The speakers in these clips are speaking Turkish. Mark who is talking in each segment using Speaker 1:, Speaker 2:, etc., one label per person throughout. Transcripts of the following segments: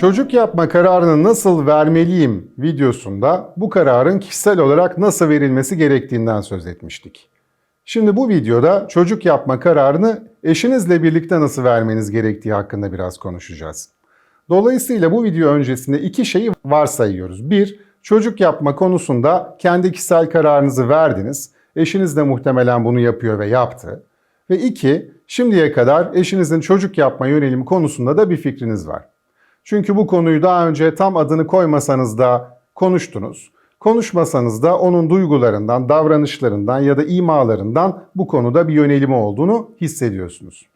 Speaker 1: Çocuk yapma kararını nasıl vermeliyim videosunda bu kararın kişisel olarak nasıl verilmesi gerektiğinden söz etmiştik. Şimdi bu videoda çocuk yapma kararını eşinizle birlikte nasıl vermeniz gerektiği hakkında biraz konuşacağız. Dolayısıyla bu video öncesinde iki şeyi varsayıyoruz. Bir, çocuk yapma konusunda kendi kişisel kararınızı verdiniz. Eşiniz de muhtemelen bunu yapıyor ve yaptı. Ve iki, şimdiye kadar eşinizin çocuk yapma yönelimi konusunda da bir fikriniz var. Çünkü bu konuyu daha önce tam adını koymasanız da konuştunuz. Konuşmasanız da onun duygularından, davranışlarından ya da imalarından bu konuda bir yönelimi olduğunu hissediyorsunuz.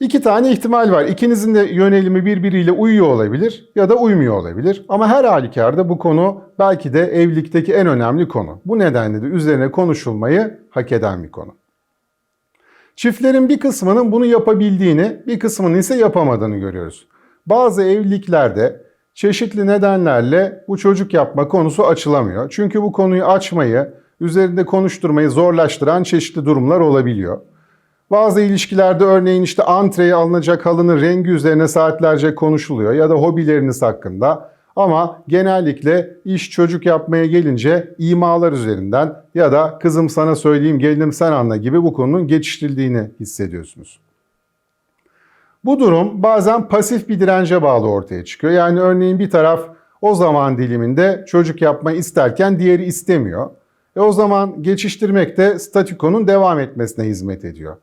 Speaker 1: İki tane ihtimal var. İkinizin de yönelimi birbiriyle uyuyor olabilir ya da uymuyor olabilir. Ama her halükarda bu konu belki de evlilikteki en önemli konu. Bu nedenle de üzerine konuşulmayı hak eden bir konu. Çiftlerin bir kısmının bunu yapabildiğini, bir kısmının ise yapamadığını görüyoruz. Bazı evliliklerde çeşitli nedenlerle bu çocuk yapma konusu açılamıyor. Çünkü bu konuyu açmayı, üzerinde konuşturmayı zorlaştıran çeşitli durumlar olabiliyor. Bazı ilişkilerde örneğin işte antreye alınacak halının rengi üzerine saatlerce konuşuluyor ya da hobileriniz hakkında. Ama genellikle iş çocuk yapmaya gelince imalar üzerinden ya da kızım sana söyleyeyim gelinim sen anla gibi bu konunun geçiştirildiğini hissediyorsunuz. Bu durum bazen pasif bir dirence bağlı ortaya çıkıyor. Yani örneğin bir taraf o zaman diliminde çocuk yapmayı isterken diğeri istemiyor. E o zaman geçiştirmek de statükonun devam etmesine hizmet ediyor.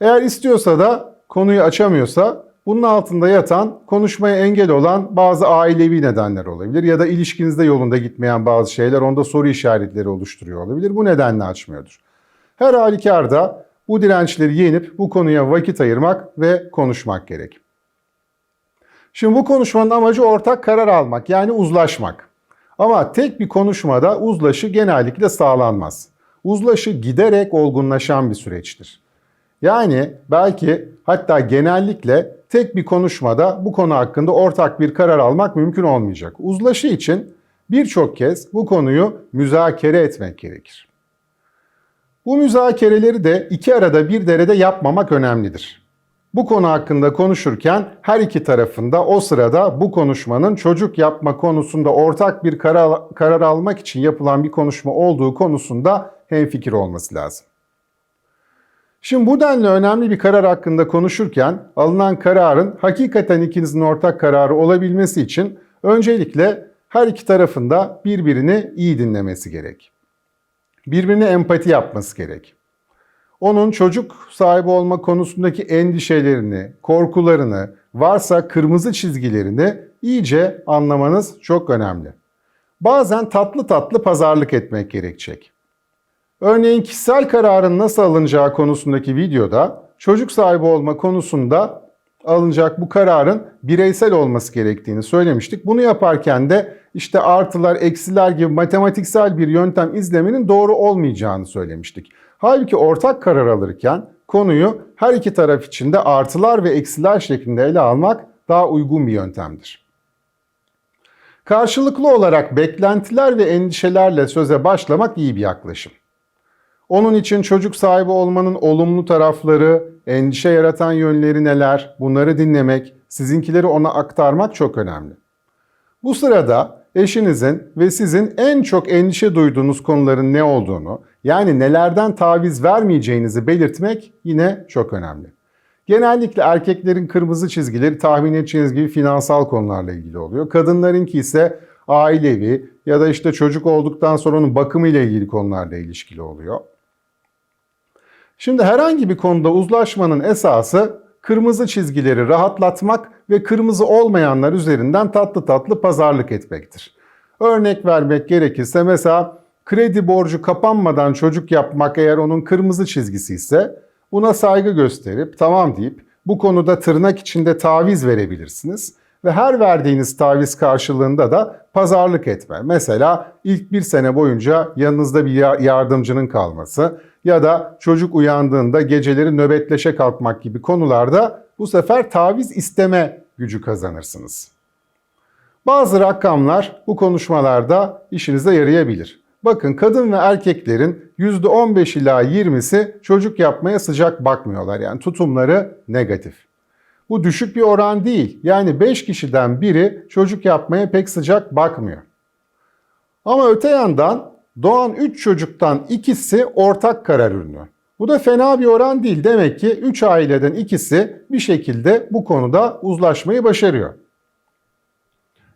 Speaker 1: Eğer istiyorsa da konuyu açamıyorsa bunun altında yatan konuşmaya engel olan bazı ailevi nedenler olabilir ya da ilişkinizde yolunda gitmeyen bazı şeyler onda soru işaretleri oluşturuyor olabilir. Bu nedenle açmıyordur. Her halükarda bu dirençleri yenip bu konuya vakit ayırmak ve konuşmak gerek. Şimdi bu konuşmanın amacı ortak karar almak yani uzlaşmak. Ama tek bir konuşmada uzlaşı genellikle sağlanmaz. Uzlaşı giderek olgunlaşan bir süreçtir. Yani belki hatta genellikle tek bir konuşmada bu konu hakkında ortak bir karar almak mümkün olmayacak. Uzlaşı için birçok kez bu konuyu müzakere etmek gerekir. Bu müzakereleri de iki arada bir derede yapmamak önemlidir. Bu konu hakkında konuşurken her iki tarafında o sırada bu konuşmanın çocuk yapma konusunda ortak bir karar, karar almak için yapılan bir konuşma olduğu konusunda hemfikir olması lazım. Şimdi bu denli önemli bir karar hakkında konuşurken alınan kararın hakikaten ikinizin ortak kararı olabilmesi için öncelikle her iki tarafında birbirini iyi dinlemesi gerek. Birbirine empati yapması gerek. Onun çocuk sahibi olma konusundaki endişelerini, korkularını, varsa kırmızı çizgilerini iyice anlamanız çok önemli. Bazen tatlı tatlı pazarlık etmek gerekecek. Örneğin kişisel kararın nasıl alınacağı konusundaki videoda çocuk sahibi olma konusunda alınacak bu kararın bireysel olması gerektiğini söylemiştik. Bunu yaparken de işte artılar, eksiler gibi matematiksel bir yöntem izlemenin doğru olmayacağını söylemiştik. Halbuki ortak karar alırken konuyu her iki taraf için de artılar ve eksiler şeklinde ele almak daha uygun bir yöntemdir. Karşılıklı olarak beklentiler ve endişelerle söze başlamak iyi bir yaklaşım. Onun için çocuk sahibi olmanın olumlu tarafları, endişe yaratan yönleri neler, bunları dinlemek, sizinkileri ona aktarmak çok önemli. Bu sırada eşinizin ve sizin en çok endişe duyduğunuz konuların ne olduğunu, yani nelerden taviz vermeyeceğinizi belirtmek yine çok önemli. Genellikle erkeklerin kırmızı çizgileri tahmin edeceğiniz gibi finansal konularla ilgili oluyor. Kadınlarınki ise ailevi ya da işte çocuk olduktan sonra onun bakımıyla ilgili konularla ilişkili oluyor. Şimdi herhangi bir konuda uzlaşmanın esası kırmızı çizgileri rahatlatmak ve kırmızı olmayanlar üzerinden tatlı tatlı pazarlık etmektir. Örnek vermek gerekirse mesela kredi borcu kapanmadan çocuk yapmak eğer onun kırmızı çizgisi ise buna saygı gösterip tamam deyip bu konuda tırnak içinde taviz verebilirsiniz ve her verdiğiniz taviz karşılığında da pazarlık etme. Mesela ilk bir sene boyunca yanınızda bir yardımcının kalması ya da çocuk uyandığında geceleri nöbetleşe kalkmak gibi konularda bu sefer taviz isteme gücü kazanırsınız. Bazı rakamlar bu konuşmalarda işinize yarayabilir. Bakın kadın ve erkeklerin %15 ila 20'si çocuk yapmaya sıcak bakmıyorlar. Yani tutumları negatif. Bu düşük bir oran değil. Yani 5 kişiden biri çocuk yapmaya pek sıcak bakmıyor. Ama öte yandan doğan 3 çocuktan ikisi ortak karar ürünü. Bu da fena bir oran değil. Demek ki 3 aileden ikisi bir şekilde bu konuda uzlaşmayı başarıyor.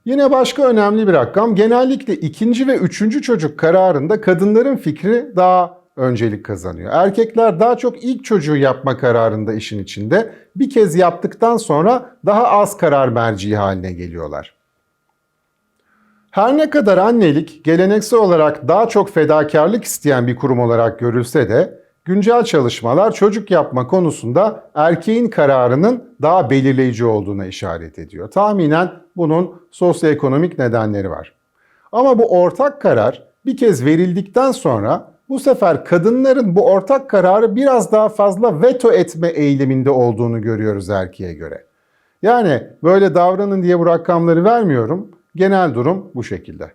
Speaker 1: Yine başka önemli bir rakam. Genellikle ikinci ve üçüncü çocuk kararında kadınların fikri daha öncelik kazanıyor. Erkekler daha çok ilk çocuğu yapma kararında işin içinde. Bir kez yaptıktan sonra daha az karar merciği haline geliyorlar. Her ne kadar annelik geleneksel olarak daha çok fedakarlık isteyen bir kurum olarak görülse de güncel çalışmalar çocuk yapma konusunda erkeğin kararının daha belirleyici olduğuna işaret ediyor. Tahminen bunun sosyoekonomik nedenleri var. Ama bu ortak karar bir kez verildikten sonra bu sefer kadınların bu ortak kararı biraz daha fazla veto etme eğiliminde olduğunu görüyoruz erkeğe göre. Yani böyle davranın diye bu rakamları vermiyorum. Genel durum bu şekilde.